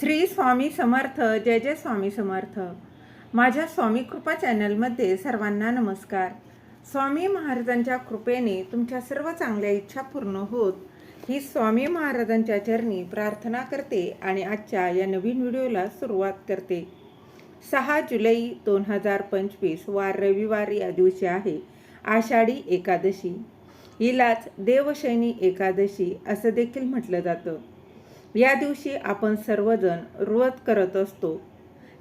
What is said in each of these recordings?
श्री स्वामी समर्थ जय जय स्वामी समर्थ. माझ्या स्वामी कृपा चॅनलमध्ये सर्वांना नमस्कार. स्वामी महाराजांच्या कृपेने तुमच्या सर्व चांगल्या इच्छा पूर्ण होत ही स्वामी महाराजांच्या चरणी प्रार्थना करते आणि आजच्या या नवीन व्हिडिओला सुरुवात करते. सहा जुलै दोन हजार पंचवीस वार रविवार या दिवशी आहे आषाढी एकादशी. हिलाच देवशैनी एकादशी असं देखील म्हटलं जातं. या दिवशी आपण सर्वजण व्रत करत असतो.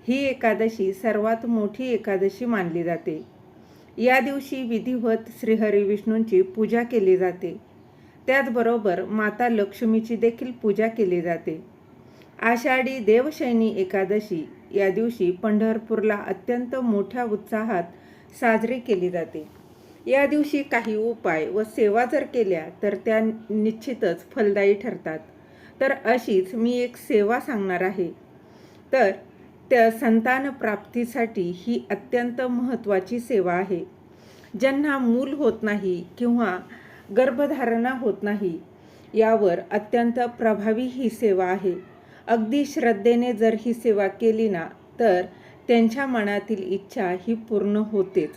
ही एकादशी सर्वात मोठी एकादशी मानली जाते. या दिवशी विधिवत श्रीहरी विष्णूंची पूजा केली जाते. त्याचबरोबर माता लक्ष्मीची देखील पूजा केली जाते. आषाढी देवशैनी एकादशी या दिवशी पंढरपूरला अत्यंत मोठ्या उत्साहात साजरी केली जाते. या दिवशी काही उपाय व सेवा जर केल्या तर त्या निश्चितच फलदायी ठरतात. तर अशीच मी एक सेवा सांगणार आहे. तर त्या संतान प्राप्तीसाठी ही अत्यंत महत्त्वाची सेवा आहे. ज्यांना मूल होत नाही किंवा गर्भधारणा होत नाही यावर अत्यंत प्रभावी ही सेवा आहे. अगदी श्रद्धेने जर ही सेवा केली ना तर त्यांच्या मनातील इच्छा ही पूर्ण होतेच.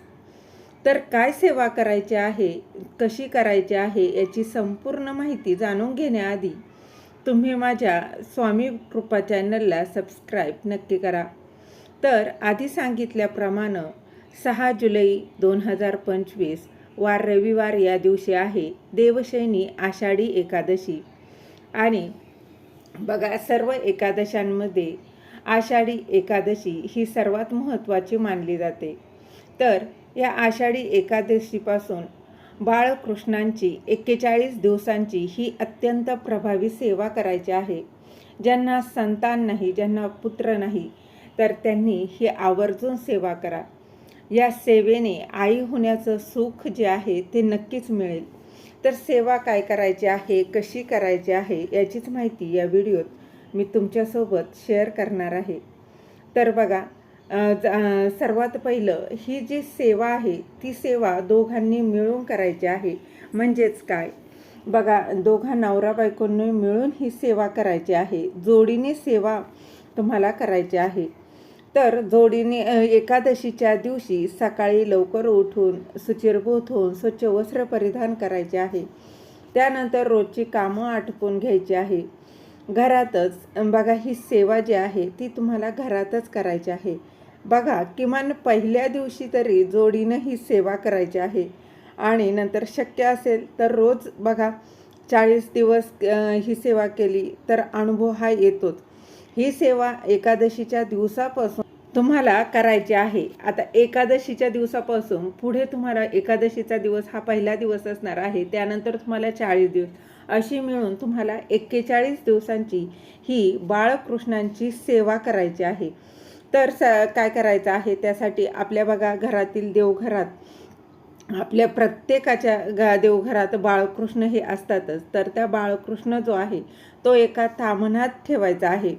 तर काय सेवा करायची आहे कशी करायची आहे याची संपूर्ण माहिती जाणून घेण्याआधी तुम्ही माझ्या स्वामी कृपा चॅनलला सबस्क्राईब नक्की करा. तर आधी सांगितल्याप्रमाणे सहा जुलै दोन हजार पंचवीस वार रविवार या दिवशी आहे देवशैनी आषाढी एकादशी. आणि बघा सर्व एकादशांमध्ये आषाढी एकादशी ही सर्वात महत्त्वाची मानली जाते. तर या आषाढी एकादशीपासून बाळकृष्णांची एक्केचाळीस दिवसांची ही अत्यंत प्रभावी सेवा करायची आहे. ज्यांना संतान नाही ज्यांना पुत्र नाही तर त्यांनी ही आवर्जून सेवा करा. या सेवेने आई होण्याचं सुख जे आहे ते नक्कीच मिळेल. तर सेवा काय करायची आहे कशी करायची आहे याचीच माहिती या व्हिडिओत मी तुमच्यासोबत शेअर करणार आहे. तर बघा सर्वात पहिलं ही जी सेवा आहे ती सेवा दोघांनी मिळून करायची आहे. म्हणजेच काय? बघा दोघा नवरा बायकोंनी मिळून ही सेवा करायची आहे. जोडीने सेवा तुम्हाला करायची आहे. तर जोडीने एकादशीच्या दिवशी सकाळी लवकर उठून सुचिरभूत होऊन स्वच्छ वस्त्र परिधान करायचे आहे. त्यानंतर रोजची कामं आटपून घ्यायची आहे. घरातच बघा ही सेवा जी आहे ती तुम्हाला घरातच करायची आहे. बघा किमान पहिल्या दिवशी तरी जोडीनं ही सेवा करायची आहे. आणि नंतर शक्य असेल तर रोज बघा चाळीस दिवस ही सेवा केली तर अनुभव हा येतोच. ही सेवा एकादशीच्या दिवसापासून तुम्हाला करायची आहे. आता एकादशीच्या दिवसापासून पुढे तुम्हाला एकादशीचा दिवस हा पहिला दिवस असणार आहे. त्यानंतर तुम्हाला चाळीस दिवस. अशी मिळून तुम्हाला एक्केचाळीस दिवसांची ही बाळकृष्णांची सेवा करायची आहे. तर स काय करायचं आहे त्यासाठी आपल्या बघा घरातील देवघरात आपल्या प्रत्येकाच्या गा देवघरात बाळकृष्ण हे असतातच. तर त्या बाळकृष्ण जो आहे तो एका तामणात ठेवायचा आहे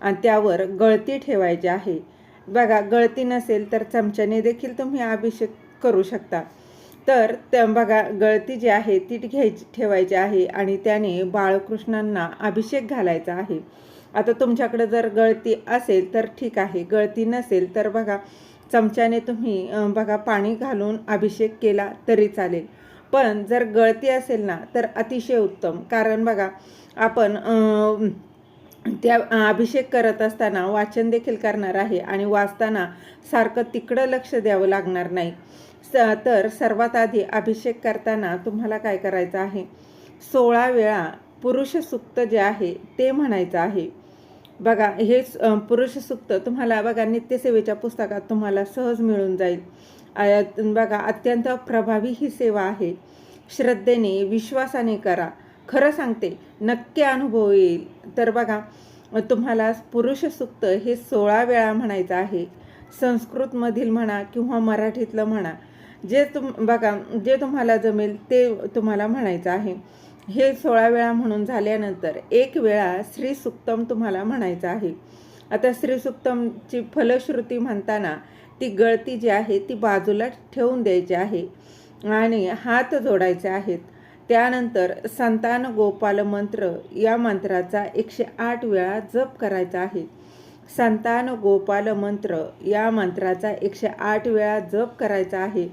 आणि त्यावर गळती ठेवायची आहे. बघा गळती नसेल तर चमच्याने देखील तुम्ही अभिषेक करू शकता. तर त्या बघा गळती जी आहे ती घ्यायची ठेवायची आहे आणि त्याने बाळकृष्णांना अभिषेक घालायचा आहे. आता तुमच्याकडे जर गळती असेल तर ठीक आहे. गळती नसेल तर बघा चमच्याने तुम्ही बघा पाणी घालून अभिषेक केला तरी चालेल. पण जर गळती असेल ना तर अतिशय उत्तम. कारण बघा आपण त्या अभिषेक करत असताना वाचन देखील करणार आहे आणि वाचताना सारखं तिकडं लक्ष द्यावं लागणार नाही. स तर सर्वात आधी अभिषेक करताना तुम्हाला काय करायचं आहे? सोळा वेळा पुरुष सुक्त जे आहे ते म्हणायचं आहे. बघा हे पुरुष सुक्त तुम्हाला बघा नित्यसेवेच्या पुस्तकात तुम्हाला सहज मिळून जाईल. बघा अत्यंत प्रभावी ही सेवा आहे. श्रद्धेने विश्वासाने करा. खरं सांगते नक्की अनुभव येईल. तर बघा तुम्हाला पुरुष सुक्त हे सोळा वेळा म्हणायचं आहे. संस्कृतमधील म्हणा किंवा मराठीतलं म्हणा जे तुम बघा जे तुम्हाला जमेल ते तुम्हाला म्हणायचं आहे. हे सोळा वेळा म्हणून झाल्यानंतर एक वेळा श्रीसुक्तम तुम्हाला म्हणायचं आहे. आता श्रीसुक्तमची फलश्रुती म्हणताना ती गळती जी आहे ती बाजूला ठेवून द्यायची आहे आणि हात जोडायचे आहेत. त्यानंतर संतान गोपाल मंत्र या मंत्राचा एकशे आठ वेळा जप करायचा आहे. संतान गोपाल मंत्र या मंत्राचा एकशे आठ वेळा जप करायचा आहे.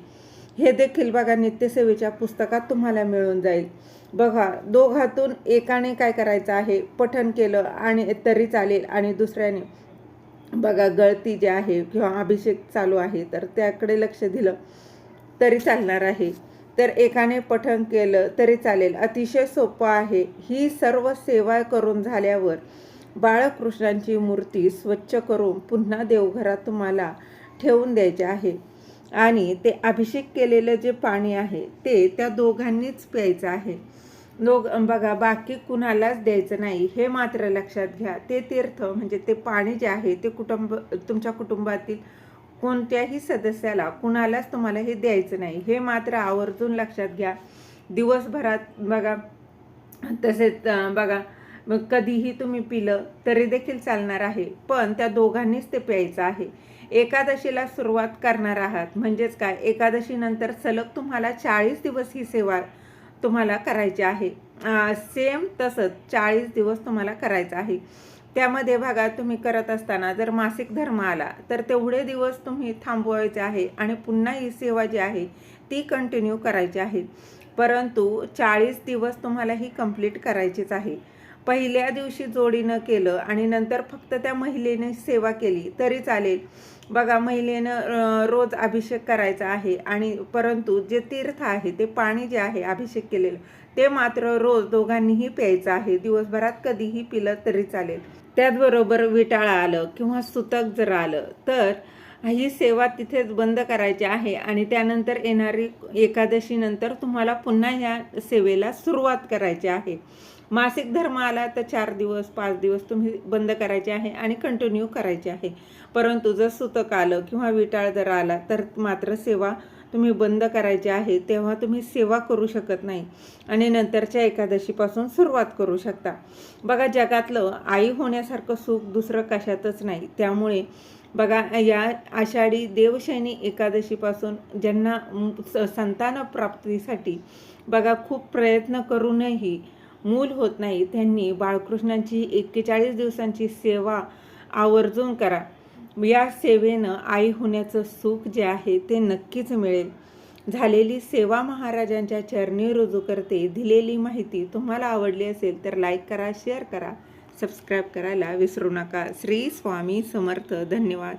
हे देखील बघा नित्यसेवेच्या पुस्तकात तुम्हाला मिळून जाईल. बघा दोघातून एकाने काय करायचं आहे? पठन केलं आणि तरी चालेल आणि दुसऱ्याने बघा गळती जे आहे किंवा अभिषेक चालू आहे तर त्याकडे लक्ष दिलं तरी चालणार आहे. तर एकाने पठन केलं तरी चालेल. अतिशय सोपं आहे. ही सर्व सेवा करून झाल्यावर बाळकृष्णांची मूर्ती स्वच्छ करून पुन्हा देवघरात तुम्हाला ठेवून द्यायची आहे. आणि ते अभिषेक केलेलं जे पाणी आहे ते त्या दोघांनीच प्यायचं आहे. दोघ बघा बाकी कुणालाच द्यायचं नाही हे मात्र लक्षात घ्या. ते तीर्थ म्हणजे ते पाणी जे आहे ते कुटुंब तुमच्या कुटुंबातील कोणत्याही सदस्याला कुणालाच तुम्हाला हे द्यायचं नाही. हे मात्र आवर्जून लक्षात घ्या. दिवसभरात बघा तसेच बघा कधीही तुम्ही पिलं तरी देखील चालणार आहे. पण त्या दोघांनीच ते प्यायचं आहे. एकादशीला सुरुवात करणार आहात. म्हणजेच काय? एकादशीनंतर सलग तुम्हाला चाळीस दिवस ही सेवा तुम्हाला करायची आहे. सेम तसंच चाळीस दिवस तुम्हाला करायचं आहे. त्यामध्ये बघा तुम्ही करत असताना जर मासिक धर्म आला तर तेवढे दिवस तुम्ही थांबवायचे आहे आणि पुन्हा ही सेवा जी आहे ती कंटिन्यू करायची आहे. परंतु चाळीस दिवस तुम्हाला ही कंप्लीट करायचीच आहे. पहिल्या दिवशी जोडीनं केलं आणि नंतर फक्त त्या महिलेने सेवा केली तरी चालेल. बघा महिलेनं रोज अभिषेक करायचा आहे आणि परंतु जे तीर्थ आहे ते पाणी जे आहे अभिषेक केलेलं ते मात्र रोज दोघांनीही प्यायचं आहे. दिवसभरात कधीही पिलं तरी चालेल. त्याचबरोबर विटाळा आलं किंवा सुतक जर आलं तर ही सेवा तिथेच बंद करायची आहे आणि त्यानंतर येणारी एकादशीनंतर तुम्हाला पुन्हा या सेवेला सुरुवात करायची आहे. मासिक धर्म आला तर चार दिवस पाच दिवस तुम्ही बंद करायचे आहे आणि कंटिन्यू करायचे आहे. परंतु जर सुतक आलं किंवा विटाळ जर आला तर मात्र सेवा तुम्ही बंद करायची आहे तेव्हा तुम्ही सेवा करू शकत नाही आणि नंतरच्या एकादशीपासून सुरुवात करू शकता. बघा जगातलं आई होण्यासारखं सुख दुसरं कशातच नाही. त्यामुळे बघा या आषाढी देवशैनी एकादशीपासून ज्यांना स- संतान प्राप्तीसाठी बघा खूप प्रयत्न करूनही मूल होत नाही त्यांनी बाळकृष्णांची एक्केचाळीस दिवसांची सेवा आवर्जून करा. या सेवेनं आई होण्याचं सुख जे आहे ते नक्कीच मिळेल. झालेली सेवा महाराजांच्या चरणी रुजू करते. दिलेली माहिती तुम्हाला आवडली असेल तर लाईक करा शेअर करा सबस्क्राईब करायला विसरू नका. श्री स्वामी समर्थ. धन्यवाद.